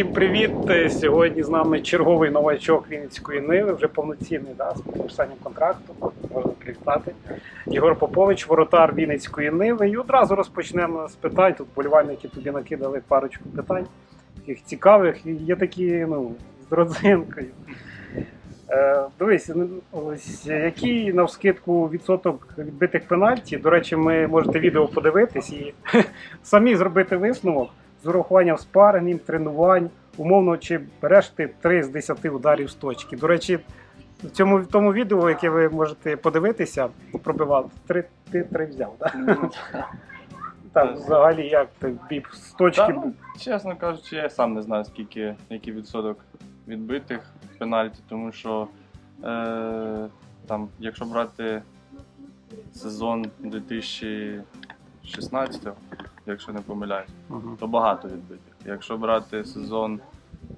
Всім привіт! Сьогодні з нами черговий новачок Вінницької Ниви, вже повноцінний да, з підписанням контракту. Можна привітати. Єгор Попович, воротар Вінницької Ниви. І одразу розпочнемо з питань. Тут болівальники тобі накидали парочку питань, таких цікавих. І є такі, ну, з родзинкою. Е, дивись, ну, ось який навскидку відсоток відбитих пенальті. До речі, ми можете відео подивитись і самі зробити висновок з урахуванням спаренгів, тренувань. Умовно, чи береш ти 3 з 10 ударів з точки. До речі, в цьому в тому відео, яке ви можете подивитися, пробивав, три, ти три взяв. Да? Так, взагалі, як ти бів з точки. Та, ну, чесно кажучи, я сам не знаю, скільки, який відсоток відбитих пенальті, тому що е, там, якщо брати сезон 2016, якщо не помиляюсь, Мгм. то багато відбитих. Якщо брати сезон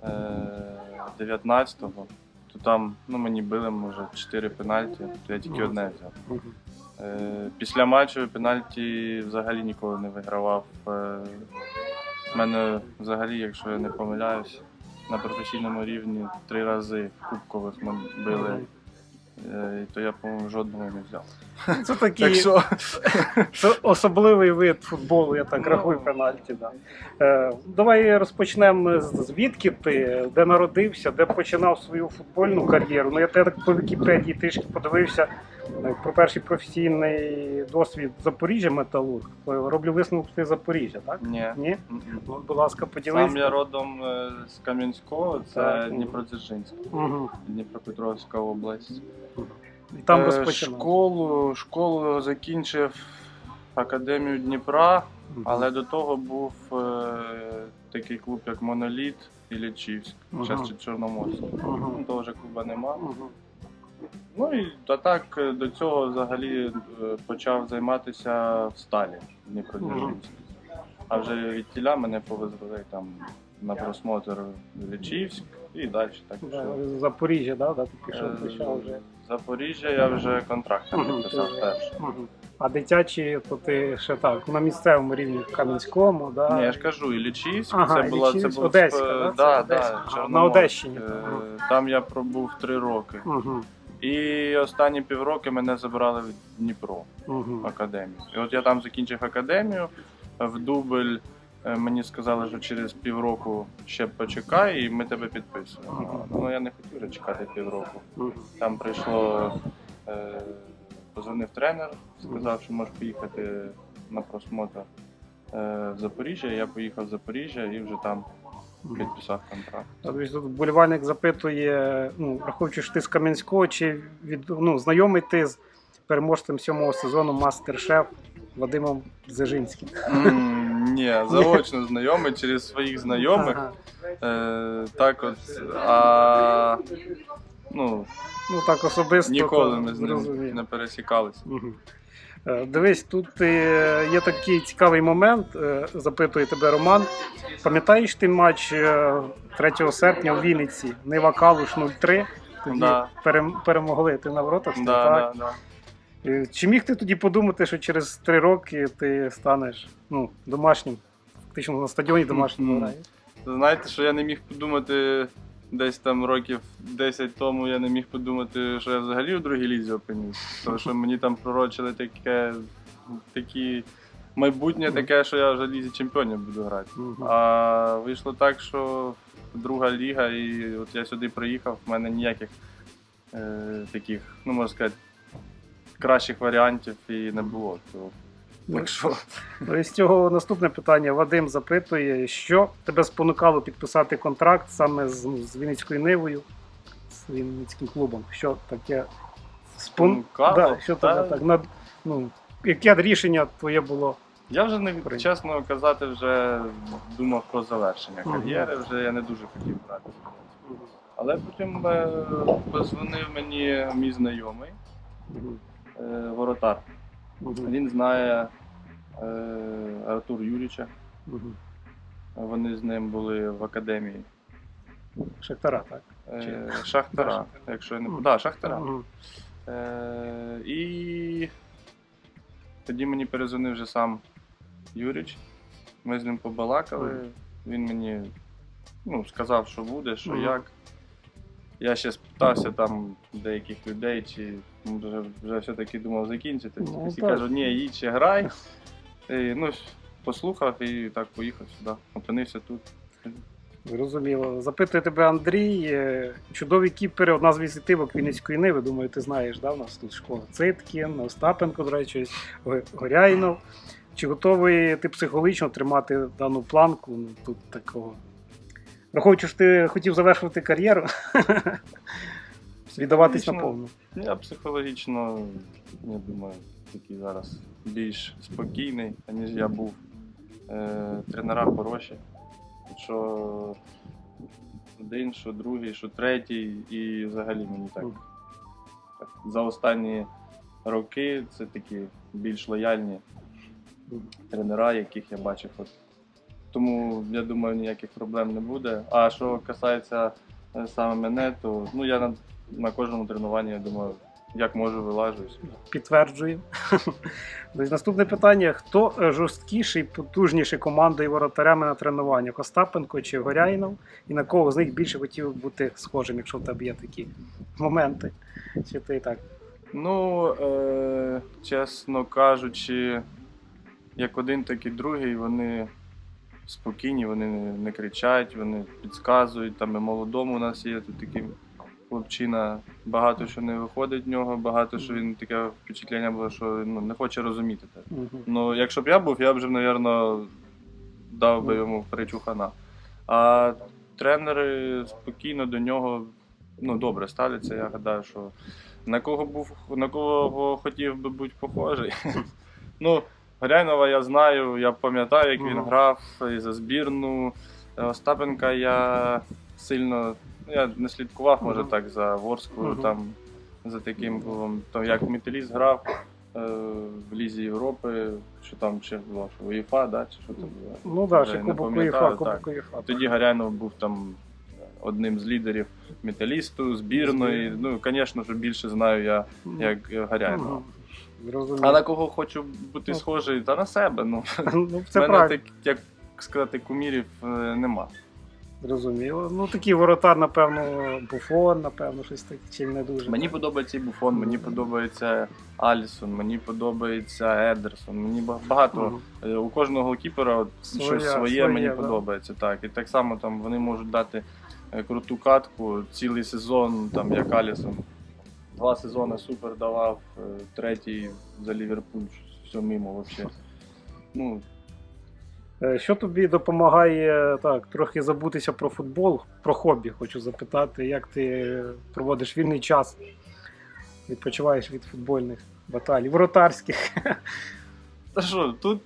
е, 19-го, то там ну, мені били може 4 пенальті, то я тільки Мгм. одне взяв. Мгм. Е, Після матчу пенальті взагалі ніколи не вигравав. Е, У мене взагалі, якщо я не помиляюсь, на професійному рівні три рази кубкових ми били, е, то я, по-моєму, жодного не взяв. Це такий Так що це особливий вид футболу, я так Ну. рахую пенальті. Да. Е, давай розпочнемо з звідки ти, де народився, де починав свою футбольну кар'єру. Ну, я так по Вікіпедії трішки подивився е, про перший професійний досвід Запоріжжя Металург. Е, Роблю висновок ти Запоріжжя, так? ні. Ні? Ну, будь ласка. Сам я родом е, з Кам'янського, це Так. Дніпродзержинськ, Угу. Дніпропетровська область. Там Е, розпочинав. школу, школу закінчив Академію Дніпра. Мгм. Але до того був е, такий клуб, як Моноліт і Лічівськ, Ага. час Чорноморськ. Ну, того вже клуба нема. Мгм. Ну і та так е, до цього взагалі е, почав займатися в сталі Дніпродзержинській. А вже від тіля мене повезли там на просмотр в Лічівськ і далі. Так Да, пішов. Запоріжжя, да, да, ти пішов, Е, почав вже. Запоріжжя я вже контракт підписав вже- А дитячі, то ти ще так, на місцевому рівні в Кам'янському, да? Ні, я ж кажу, і Лічівськ, Ага, це була це Лічівськ, був Одеська, е, да? Це да, Одеська. да, Ага, Чорноморськ. на Одещині. Е, Там я пробув три роки. Угу. І останні півроки мене забрали в Дніпро Угу. академію. І от я там закінчив академію. В дубль мені сказали, що через півроку ще почекай, і ми тебе підписуємо. Ну я не хотів вже чекати півроку. Там прийшло, е, позвонив тренер, сказав, що можеш поїхати на просмотр е, в Запоріжжя. Я поїхав в Запоріжжя і вже там підписав контракт. Тобто тут вболівальник запитує, ну, враховуючи, що ти з Кам'янського, чи від, ну, знайомий ти з переможцем сьомого сезону Мастер-Шеф Вадимом Зежинським. М, Ні, заочно знайомий через своїх знайомих. Ага. Е, так от, а ну, Ну так особисто. ніколи то ми з ним зрозумів. не пересікалися. Мгм. Е, Дивись, тут е, є такий цікавий момент, е, запитує тебе Роман. Пам'ятаєш ти матч е, 3 серпня у Вінниці, Нива Калуш 0-3? Тоді Да. перем- перемогли ти на воротах? Да, так? да, да. Е, Чи міг ти тоді подумати, що через 3 роки ти станеш ну, домашнім, фактично на стадіоні домашнім граєш? Знаєте, що я не міг подумати десь там років 10 тому, я не міг подумати, що я взагалі у другій лізі опинюсь. Тому що мені там пророчили таке, такі майбутнє таке, що я вже лізі чемпіонів буду грати. А вийшло так, що друга ліга, і от я сюди приїхав, в мене ніяких е, таких, ну можна сказати, кращих варіантів і не було. То, так що Ну, з цього наступне питання. Вадим запитує, що тебе спонукало підписати контракт саме з, з Вінницькою Нивою, з Вінницьким клубом. Що таке спон... Спонукало? Да, що тебе Та- так над... ну, яке рішення твоє було? я вже не чесно казати, вже думав про завершення кар'єри, вже я не дуже хотів грати. Але потім е, позвонив мені мій знайомий, воротар. Мгм. Він знає е, Артур Юріча. Мгм. Вони з ним були в академії. Шахтара, так? Е, Шахтара, якщо я не да, Шахтара. Е, і тоді мені перезвонив вже сам Юріч. Ми з ним побалакали. Він мені ну, сказав, що буде, що як. Я ще спитався там деяких людей, чи вже, вже все-таки думав закінчити. Ну, Всі так. кажуть, ні, їдь ще грай. І, ну, послухав і так поїхав сюди. Опинився тут. Зрозуміло. Запитую тебе, Андрій. е, Чудові кіпери, одна з візитивок Вінницької Ниви. Думаю, ти знаєш, да? У нас тут школа Циткін, Остапенко, до речі, Горяйнов. Чи готовий ти психологічно тримати дану планку? Ну, тут такого. Враховуючи, що ти хотів завершувати кар'єру, віддаватись наповну. Я психологічно, я думаю, такий зараз більш спокійний, ніж я був. Е, тренера хороші. Що один, що другий, що третій, і взагалі мені так. Так за останні роки це такі більш лояльні тренера, яких я бачив. От. Тому я думаю, ніяких проблем не буде. А що касається е, саме мене, то ну я на кожному тренуванні, я думаю, як можу, вилажуюсь. Підтверджую. Наступне питання: хто жорсткіший, потужніший командою воротарями на тренуваннях? Остапенко чи Горяйнов? І на кого з них більше хотів бути схожим, якщо в тебе є такі моменти? Чи ти так? Ну, е, чесно кажучи, як один, так і другий, вони спокійні, вони не, кричать, вони підказують. Там і молодому у нас є тут такий хлопчина, багато що не виходить в нього, багато що він таке впечатлення було, що ну, не хоче розуміти. Мгм. Ну, якщо б я був, я б вже, мабуть, дав би йому причухана. А тренери спокійно до нього ну, добре ставляться. Я гадаю, що на кого був, на кого хотів би бути похожий. ну, Горяйнова я знаю, я пам'ятаю, як він грав і за збірну. Остапенка я сильно. Ну, Я не слідкував, може так, за Ворскою, Мгм. там, за таким клубом. То як Металіст грав е, в Лізі Європи, що там ще було, що УЄФА, да, чи що там було. Ну так, ще не Кубок УЄФА. Кубок УЄФА. Тоді Гарянов був там одним з лідерів металісту, збірної. Ну, звісно, що більше знаю я, як Гарянова. Мгм. Зрозуміло. А на кого хочу бути Ну. схожий, та на себе. Ну, Ну, це мене так, як сказати, кумірів е, нема. Зрозуміло. Ну такий воротар, напевно, буфон, напевно, щось таке, чи не дуже. Мені подобається і Буфон, мені подобається Алісон, мені подобається Едерсон. Мені ба- багато. Е, У кожного кіпера от Своя- щось своє, своє, мені да. подобається. Так. І так само там вони можуть дати е, круту катку цілий сезон, там як Алісон. Два сезони супер давав, е, третій за Ліверпуль, все мимо взагалі. Ну, Що тобі допомагає так, трохи забутися про футбол, про хобі, хочу запитати, як ти проводиш вільний час, відпочиваєш від футбольних баталій, воротарських. та що, тут,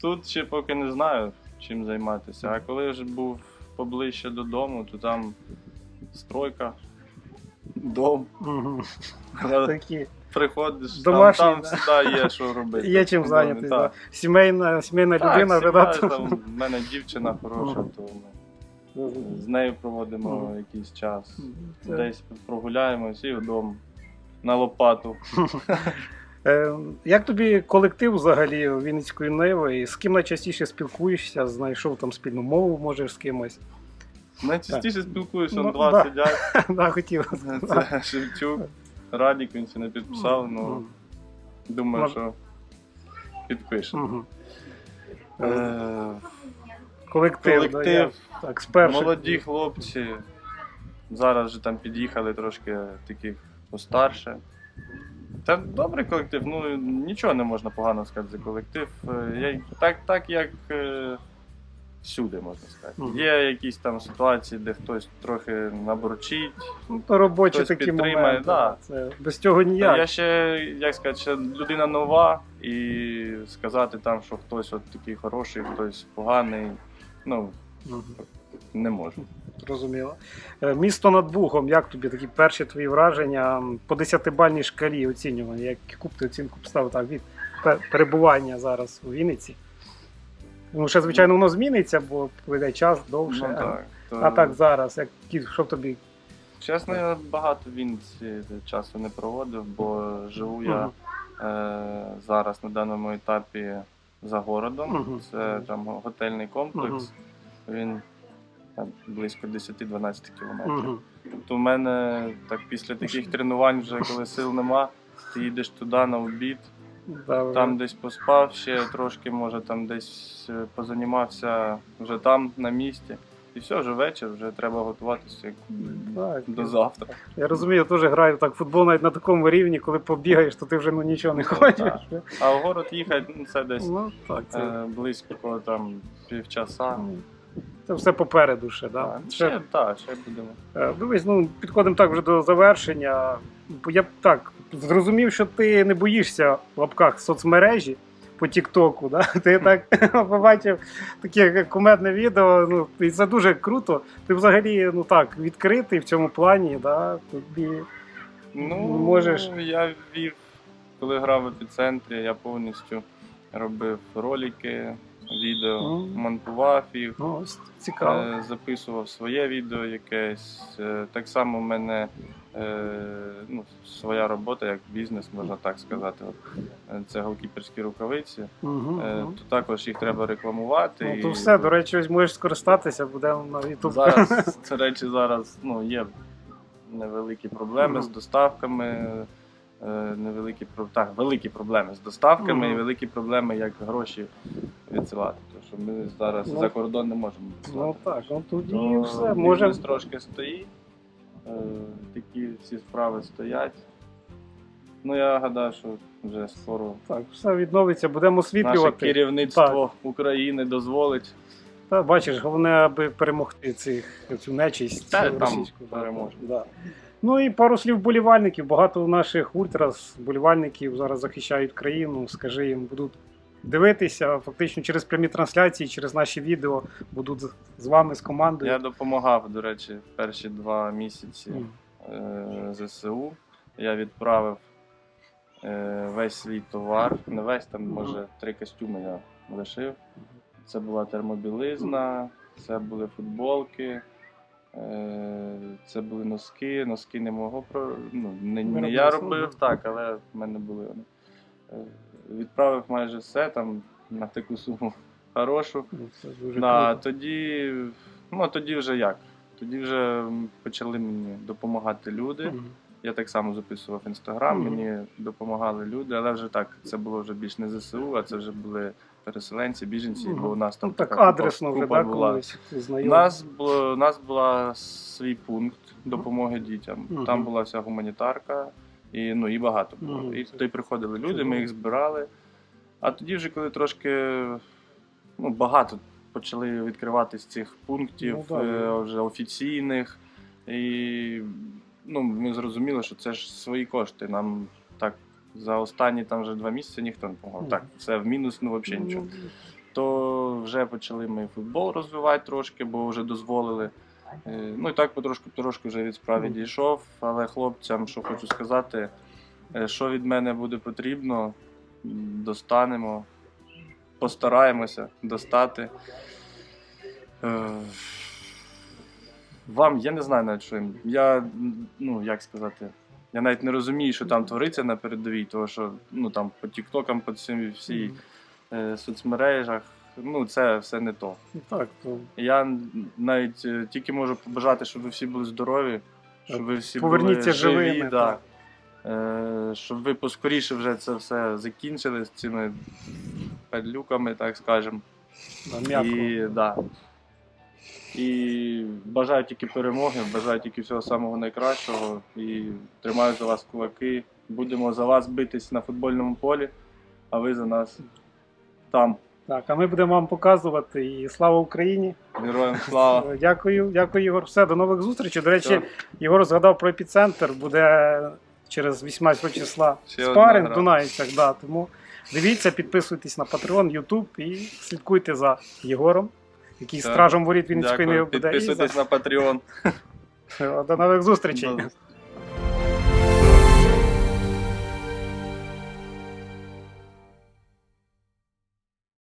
тут ще поки не знаю, чим займатися. А коли вже був поближче додому, то там стройка, дом. Такі. Приходиш, Домашній, там, там завжди є що робити. Є чим Ну, зайнятися. Да. Сімейна, сімейна Так, людина, сім'я, да, там, в мене дівчина хороша, то ми з нею проводимо якийсь час. Це- Десь прогуляємось і вдома на лопату. Е, Як тобі колектив взагалі Вінницької Ниви? І з ким найчастіше спілкуєшся? Знайшов там спільну мову, можеш з кимось? Найчастіше спілкуюся, Ну, два да. сидять. Да, хотів. Це Шевчук, Радік, він ще не підписав, ну Мгм. думаю, що підпише. Мгм. Е, Колектив, колектив. Да, я, так, з перших. Молоді хлопці. Зараз вже там під'їхали трошки таких постарше. Та добрий колектив, ну нічого не можна погано сказати за колектив. Е, Я, так, так як е, всюди можна сказати. Мгм. Є якісь там ситуації, де хтось трохи наборчить. Ну, то робочі Хтось такі підтримає, моменти. да. Це, без цього ніяк. Я ще, як сказати, ще людина нова, і сказати там, що хтось от такий хороший, хтось поганий, ну, Мгм. не можу. Зрозуміло. Е, Місто над Бугом, як тобі такі перші твої враження по 10-бальній шкалі оцінювання? Яку б ти оцінку поставив так, від перебування зараз у Вінниці? Ну, ще, звичайно, воно зміниться, бо пройде час довше. Ну, так, то- А так зараз, як, що тобі? Чесно, я багато в Вінниці часу не проводив, бо живу я е, зараз на даному етапі за городом. Це там готельний комплекс. Він там, близько 10-12 кілометрів. Угу. То в мене так після таких тренувань, вже коли сил нема, ти їдеш туди на обід, Да, там десь поспав ще трошки, може там десь е, позанімався вже там на місці. І все, вже вечір, вже треба готуватися як так. до завтра. Я розумію, я теж граю так футбол навіть на такому рівні, коли побігаєш, то ти вже ну, нічого не хочеш. А в город їхати ну, це десь Ну, так, це, е, близько там півчаса. це все попереду ще, да? Так, Ще, ще, так, ще будемо. е, дивись, ну, підходимо так вже до завершення. Я так зрозумів, що ти не боїшся в лапках соцмережі по Тіктоку. Да? Ти так побачив таке кумедне відео. Ну, і це дуже круто. Ти взагалі ну так, відкритий в цьому плані, да? тобі. Ну, Можеш. я вів, коли грав в епіцентрі, я повністю робив ролики, відео, Мгм. монтував їх, Ну, цікаво. е, записував своє відео якесь. Е, Так само в мене е, ну, своя робота, як бізнес, можна так сказати. Це голкіперські рукавиці. Угу, То також їх треба рекламувати. Ну, і- то все, до речі, ось можеш скористатися, будемо на YouTube. Зараз, до речі, зараз ну, є невеликі проблеми Мгм. з доставками. Невеликі так, великі проблеми з доставками Мгм. і великі проблеми, як гроші відсилати. Тому що ми зараз Ну, за кордон не можемо Ну так, ну тоді То все. Може, трошки стоїть. е, Такі всі справи стоять. Ну я гадаю, що вже скоро так, все відновиться, будемо наше освітлювати. керівництво України дозволить. Та, бачиш, головне, аби перемогти цих, цю нечисть Та, російську. переможемо. Да. Ну і пару слів болівальників. Багато наших ультрас, болівальників зараз захищають країну. Скажи їм, будуть дивитися фактично через прямі трансляції, через наші відео будуть з- вами, з командою. Я допомагав, до речі, в перші два місяці. Е, ЗСУ. Я відправив е, весь свій товар. Не весь там, може, три костюми я лишив. Це була термобілизна, це були футболки, е, це були носки. Носки не мого про. Ну, не, не я робив так, але в мене були вони. Відправив майже все там на таку суму хорошу. Ну, Це дуже Да, круто. тоді, ну тоді вже як? Тоді вже почали мені допомагати люди. Мгм. Я так само записував інстаграм, Мгм. мені допомагали люди, але вже так, це було вже більш не ЗСУ, а це вже були переселенці, біженці, Мгм. бо у нас там Ну так така купа- адресно вже, купа да, була. колись У знайомі. нас було у нас була свій пункт допомоги дітям. Мгм. Там була вся гуманітарка, і ну і багато було. Мгм. І туди приходили люди, ми їх збирали. А тоді, вже коли трошки ну, багато почали відкриватись цих пунктів Ну, да, е, вже офіційних, і ну, ми зрозуміли, що це ж свої кошти. Нам так за останні там вже два місяці ніхто не допомагав. Мгм. Так, це в мінус, ну взагалі нічого Ну, то вже почали ми футбол розвивати трошки, бо вже дозволили. Е, Ну і так потрошку потрошку вже від справи дійшов. Але хлопцям, що хочу сказати, е, що від мене буде потрібно, достанемо, постараємося достати. Е, Вам, я не знаю навіть що їм. Я, ну як сказати, я навіть не розумію, що там твориться на передовій, тому що ну там по тіктокам, по цим всій е, соцмережах. Ну, це все не то. ну, Так, то Я навіть е, тільки можу побажати, щоб ви всі були здорові, щоб ви всі Поверніться були живі, живими, да. так. Е, щоб ви поскоріше вже це все закінчили з цими падлюками, так скажемо. м'яко. І, да. і бажаю тільки перемоги, бажаю тільки всього самого найкращого. І тримаю за вас кулаки. Будемо за вас битись на футбольному полі, а ви за нас там. Так, а ми будемо вам показувати і слава Україні. Героям слава! Е, Дякую, дякую, Ігор. Все, до нових зустрічей. До речі, Все. Єгор згадав про епіцентр, буде через 18 числа Ще спаринг в Дунаївцях. Да, тому дивіться, підписуйтесь на Patreon, YouTube і слідкуйте за Єгором, який Все. стражем воріт Вінницької не буде. І Підписуйтесь за- на Patreon. До нових зустрічей.